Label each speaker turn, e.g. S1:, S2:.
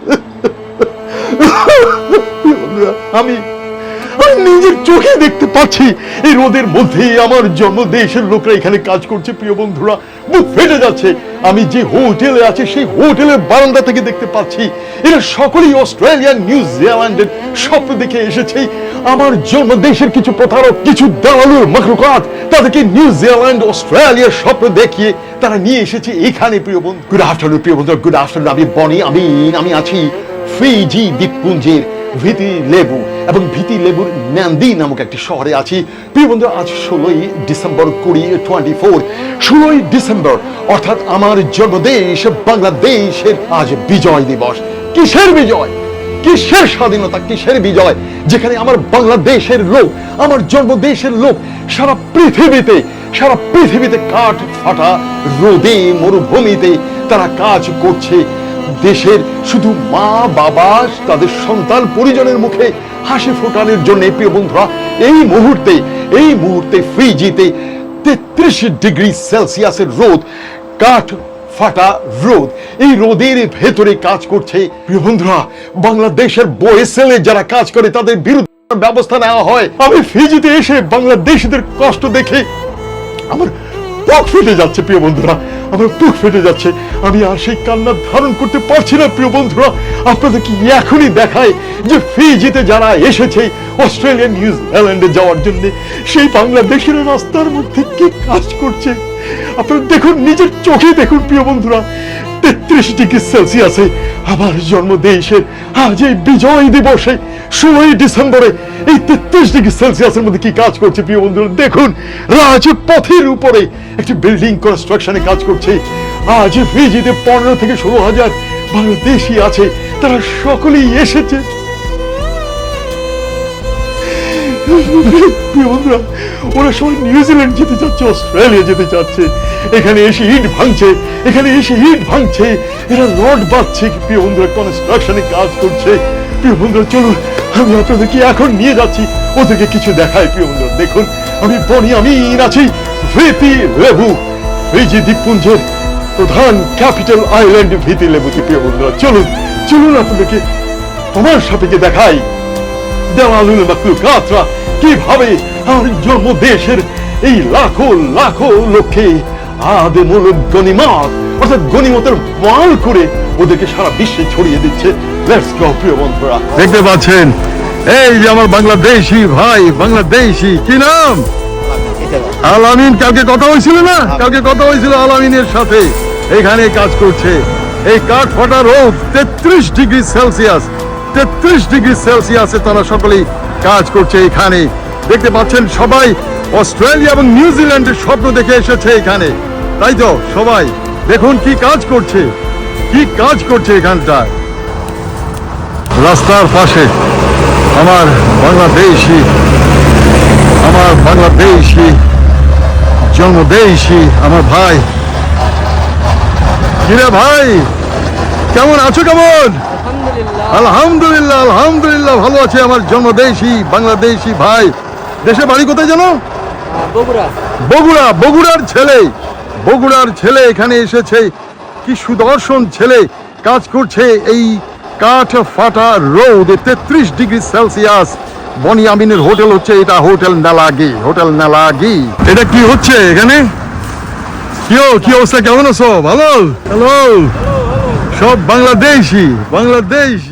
S1: আমি চোখে দেখতে পাচ্ছি, এই রোদের মধ্যেই আমার জন্মদেশের লোকরা এখানে কাজ করছে, প্রিয় বন্ধুরা। বুক ফেটে যাচ্ছে। আমি যে হোটেলে আছি, সেই হোটেলের বারান্দা থেকে দেখতে পাচ্ছি, এরা সকলেই অস্ট্রেলিয়া নিউজিল্যান্ডের স্বপ্ন দেখে এসেছে। আমার জন্মদেশের কিছু প্রতারক, কিছু দালালুর মখলুকাত তাদেরকে নিউজিল্যান্ড অস্ট্রেলিয়ার স্বপ্ন দেখিয়ে তারা নিয়ে এসেছে এখানে, প্রিয় বন্ধু। গুড আফটারনুন প্রিয় বন্ধু। গুড আফটারনুন আমি বনি, আমি আমি আছি ফিজি দ্বীপপুঞ্জের ভিতি লেবু এবং ভিতি লেবুর ন্যান্দি নামক একটি শহরে আছি। প্রিয় বন্ধু, আজ ষোলোই ডিসেম্বর কুড়ি টোয়েন্টি ফোর, ষোলোই ডিসেম্বর, অর্থাৎ আমার জন্মদেশ বাংলাদেশের আজ বিজয় দিবস। কিসের বিজয়? কিসের স্বাধীনতা? কিসের বিজয়? যেখানে আমার বাংলাদেশের লোক, আমার জন্মদেশের লোক সারা পৃথিবীতে সারা পৃথিবীতে কাঠ ফাটা রোদে, মরুভূমিতে তারা কাজ করছে দেশের শুধু মা, বাবা, তাদের সন্তান পরিজনের মুখে হাসি ফোটানোর জন্য প্রিয় বন্ধুরা, এই মুহূর্তে এই মুহূর্তে ফ্রিজিতে তেত্রিশ ডিগ্রি সেলসিয়াসের রোদ, কাঠ ফাটা রোদ, এই রোদের ভেতরে কাজ করছে প্রিয় বন্ধুরা, বাংলাদেশের বয়েসেলে যারা কাজ করে তাদের বিরুদ্ধে ব্যবস্থা নেওয়া হয়। আমি ফিজিতে এসে বাংলাদেশিদের কষ্ট দেখে আমার বুক ফেটে যাচ্ছে প্রিয় বন্ধুরা। আমার বুক ফেটে যাচ্ছে। আমি আর সেই কান্না ধারণ করতে পারছি না, প্রিয় বন্ধুরা। আপনাদের কি এখনই দেখায় যে ফিজিতে যারা এসেছে অস্ট্রেলিয়া নিউজিল্যান্ডে যাওয়ার জন্য, সেই বাংলাদেশের রাস্তার মধ্যে কি কাজ করছে? আপনারা দেখুন, নিজের চোখে দেখুন, প্রিয় বন্ধুরা। তেত্রিশ ডিগ্রি সেলসিয়াসে আমার আজ এই বিজয় দিবসে ষোলোই ডিসেম্বরে এই তেত্রিশ ডিগ্রি সেলসিয়াসের মধ্যে কি কাজ করছে প্রিয় বন্ধুরা? দেখুন, রাজপথের উপরে একটি বিল্ডিং কনস্ট্রাকশনে কাজ করছে। আজ ফিজিতে পনেরো থেকে ষোলো হাজার বাংলাদেশি আছে। তারা সকলেই এসেছে। বন্ধুরা, ওরা সবাই নিউজিল্যান্ড যেতে চাচ্ছে, অস্ট্রেলিয়া যেতে চাচ্ছে। এখানে এসে ইট ভাঙছে, এখানে এসে ইট ভাঙছে। এরা রড বাঁধছে প্রিয় বন্ধুরা কনস্ট্রাকশনে কাজ করছে। প্রিয় বন্ধুরা, চলুন, আমি আপনাদেরকে এখন নিয়ে যাচ্ছি। ওদেরকে কিছু দেখায় প্রিয় বন্ধুরা, দেখুন। আমি বনি আমি আছি ভীতি লেবু, ফিজি দ্বীপপুঞ্জের প্রধান ক্যাপিটাল আইল্যান্ড ভীতি লেবুতে, প্রিয় বন্ধুরা। চলুন চলুন আপনাদেরকে তোমার সাপেকে দেখাই। দেওয়ালুল মাকলুকাতরা কীভাবে আমার জন্মদেশের এই লাখো লাখো লোককে আদেমুল গনিমাত অর্থাৎ গনিমতের মাল করে ওদেরকে সারা বিশ্বে ছড়িয়ে দিচ্ছে। লেটস গো প্রিয় বন্ধুরা। দেখতে পাচ্ছেন, এই যে আমার বাংলাদেশি ভাই, বাংলাদেশি, কি নাম? আলামিন, কালকে কথা হয়েছিল না? কালকে কথা হয়েছিল আলামিনের সাথে। এখানে কাজ করছে। এই কাঠ ফাটা রোদ তেত্রিশ ডিগ্রি সেলসিয়াস। তেত্রিশ ডিগ্রি সেলসিয়াসে তারা সকলেই কাজ করছে এখানে। দেখতে পাচ্ছেন সবাই, অস্ট্রেলিয়া এবং নিউজিল্যান্ডের স্বপ্ন দেখে এসেছে এখানে। তাই তো, সবাই, দেখুন কি কাজ করছে, কি কাজ করছে এখানটায় রাস্তার পাশে আমার বাংলাদেশি আমার বাংলাদেশি, জন্মদেশি, আমার ভাই। কিরে ভাই, কেমন আছো কেমন? আলহামদুলিল্লাহ। আলহামদুলিল্লাহ ভালো আছে আমার জন্মদেশি বাংলাদেশি ভাই। দেশে বাড়ি কোথায় জানো?
S2: বগুড়া।
S1: বগুড়া বগুড়ার ছেলে। বগুড়ার ছেলে এখানে এসেছে। কি সুদর্শন ছেলে। কাজ করছে এই কাঠ ফাটা রোদ তেত্রিশ ডিগ্রি সেলসিয়াস। বনি আমিনের হোটেল হচ্ছে এটা হোটেল নালাগি হোটেল নালাগি। এটা কি হচ্ছে এখানে? কি কি অবস্থা? কেমন আছো? ভালো? হ্যালো। সব বাংলাদেশি বাংলাদেশি